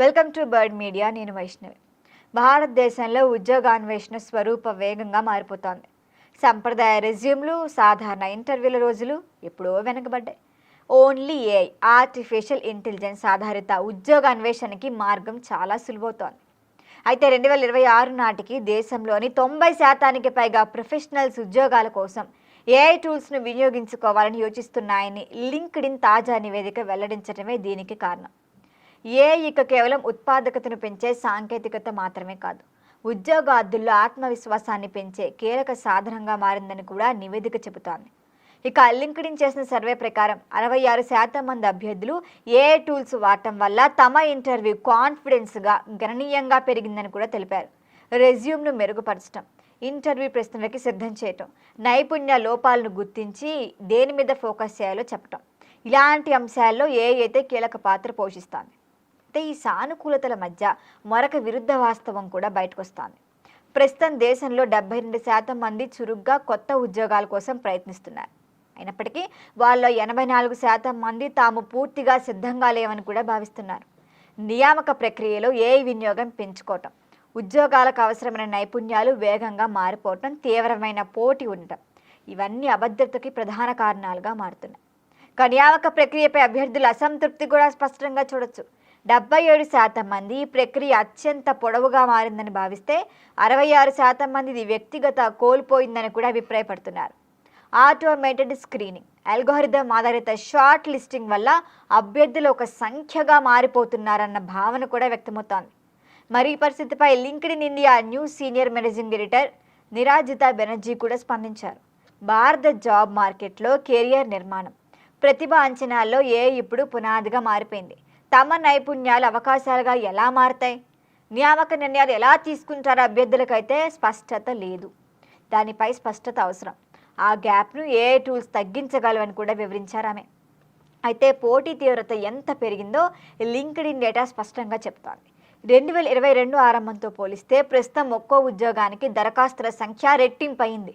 Welcome to bird media. నేను వైష్ణవి. భారతదేశంలో ఉద్యోగాన్వేషణ స్వరూప వేగంగా మారిపోతోంది. సంప్రదాయ రెజ్యూమ్లు సాధారణ ఇంటర్వ్యూల రోజులు ఎప్పుడో వెనకబడ్డాయి. ఓన్లీ ఏఐ ఆర్టిఫిషియల్ ఇంటెలిజెన్స్ ఆధారిత ఉద్యోగ అన్వేషణకి మార్గం చాలా సులువవుతోంది. అయితే రెండు వేల ఇరవై ఆరు నాటికి దేశంలోని తొంభై శాతానికి పైగా ప్రొఫెషనల్స్ ఉద్యోగాల కోసం ఏఐ టూల్స్ను వినియోగించుకోవాలని యోచిస్తున్నాయని లింక్డ్ ఇన్ తాజా నివేదిక వెల్లడించడమే దీనికి కారణం. ఏ ఇక కేవలం ఉత్పాదకతను పెంచే సాంకేతికత మాత్రమే కాదు ఉద్యోగార్థుల్లో ఆత్మవిశ్వాసాన్ని పెంచే కీలక సాధనంగా మారిందని కూడా నివేదిక చెబుతోంది. ఇక లింక్డిన్ చేసిన సర్వే ప్రకారం అరవై ఆరు శాతం మంది అభ్యర్థులు ఏ టూల్స్ వాడటం వల్ల తమ ఇంటర్వ్యూ కాన్ఫిడెన్స్గా గణనీయంగా పెరిగిందని కూడా తెలిపారు. రెజ్యూమ్ను మెరుగుపరచడం ఇంటర్వ్యూ ప్రశ్నలకి సిద్ధం చేయటం నైపుణ్య లోపాలను గుర్తించి దేని మీద ఫోకస్ చేయాలో చెప్పటం ఇలాంటి అంశాల్లో ఏ అయితే కీలక పాత్ర పోషిస్తాను అయితే ఈ సానుకూలతల మధ్య మరొక విరుద్ధ వాస్తవం కూడా బయటకు వస్తుంది ప్రస్తుతం దేశంలో డెబ్బై రెండు శాతం మంది చురుగ్గా కొత్త ఉద్యోగాల కోసం ప్రయత్నిస్తున్నారు. అయినప్పటికీ వాళ్ళ ఎనభై నాలుగు శాతం మంది తాము పూర్తిగా సిద్ధంగా లేవని కూడా భావిస్తున్నారు. నియామక ప్రక్రియలో ఏ వినియోగం పెంచుకోవటం ఉద్యోగాలకు అవసరమైన నైపుణ్యాలు వేగంగా మారిపోవటం తీవ్రమైన పోటీ ఉండటం ఇవన్నీ అభద్రతకి ప్రధాన కారణాలుగా మారుతున్నాయి. ఇక నియామక ప్రక్రియపై అభ్యర్థుల అసంతృప్తి కూడా స్పష్టంగా చూడొచ్చు. డెబ్బై ఏడు శాతం మంది ఈ ప్రక్రియ అత్యంత పొడవుగా మారిందని భావిస్తే అరవై ఆరు శాతం మంది ఇది వ్యక్తిగత కోల్పోయిందని కూడా అభిప్రాయపడుతున్నారు. ఆటోమేటెడ్ స్క్రీనింగ్ అల్గోరిథం ఆధారిత షార్ట్ లిస్టింగ్ వల్ల అభ్యర్థులు ఒక సంఖ్యగా మారిపోతున్నారన్న భావన కూడా వ్యక్తమవుతోంది. మరి ఈ పరిస్థితిపై LinkedIn India News senior managing editor Nirajita Banerjee కూడా స్పందించారు. భారత జాబ్ మార్కెట్లో కెరియర్ నిర్మాణం ప్రతిభ అంచనాల్లో ఏ ఇప్పుడు పునాదిగా మారిపోయింది. తమ నైపుణ్యాలు అవకాశాలుగా ఎలా మారతాయి? నియామక నిర్ణయాలు ఎలా తీసుకుంటారో అభ్యర్థులకైతే స్పష్టత లేదు. దానిపై స్పష్టత అవసరం. ఆ గ్యాప్ను ఏ టూల్స్ తగ్గించగలవని కూడా వివరించారు ఆమె. అయితే పోటీ తీవ్రత ఎంత పెరిగిందో లింక్డ్ ఇన్ డేటా స్పష్టంగా చెప్తోంది. రెండు వేల ఇరవై రెండు ఆరంభంతో పోలిస్తే ప్రస్తుతం ఒక్కో ఉద్యోగానికి దరఖాస్తుల సంఖ్య రెట్టింపు అయింది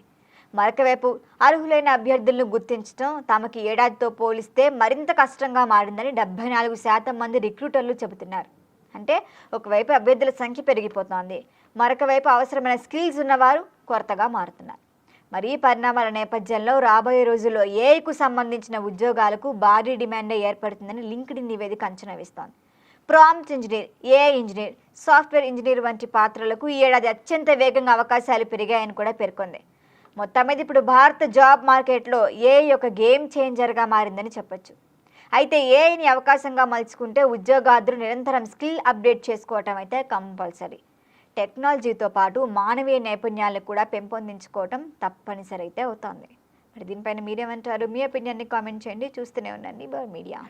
మరొకవైపు అర్హులైన అభ్యర్థులను గుర్తించడం తమకి ఏడాదితో పోలిస్తే మరింత కష్టంగా మారిందని డెబ్బై నాలుగు శాతం మంది రిక్రూటర్లు చెబుతున్నారు. అంటే ఒకవైపు అభ్యర్థుల సంఖ్య పెరిగిపోతోంది మరొకవైపు అవసరమైన స్కిల్స్ ఉన్నవారు కొరతగా మారుతున్నారు. మరి ఈ పరిణామాల నేపథ్యంలో రాబోయే రోజుల్లో ఏఐకు సంబంధించిన ఉద్యోగాలకు భారీ డిమాండ్ ఏర్పడుతుందని లింక్డ్ నివేదిక అంచనా వేస్తోంది. Prompt engineer AI engineer software engineer వంటి పాత్రలకు ఈ ఏడాది అత్యంత వేగంగా అవకాశాలు పెరిగాయని కూడా పేర్కొంది. మొత్తం మీద ఇప్పుడు భారత జాబ్ మార్కెట్లో ఏఐ ఒక గేమ్ చేంజర్గా మారిందని చెప్పొచ్చు. అయితే ఏఐని అవకాశంగా మలుచుకుంటే ఉద్యోగాదులు నిరంతరం స్కిల్ అప్డేట్ చేసుకోవటం అయితే కంపల్సరీ. టెక్నాలజీతో పాటు మానవీయ నైపుణ్యాలు కూడా పెంపొందించుకోవటం తప్పనిసరి అయితే అవుతోంది. మరి దీనిపైన మీరేమంటారు? మీ ఒపీనియన్ని కామెంట్ చేయండి. చూస్తూనే ఉండండి బర్ మీడియా.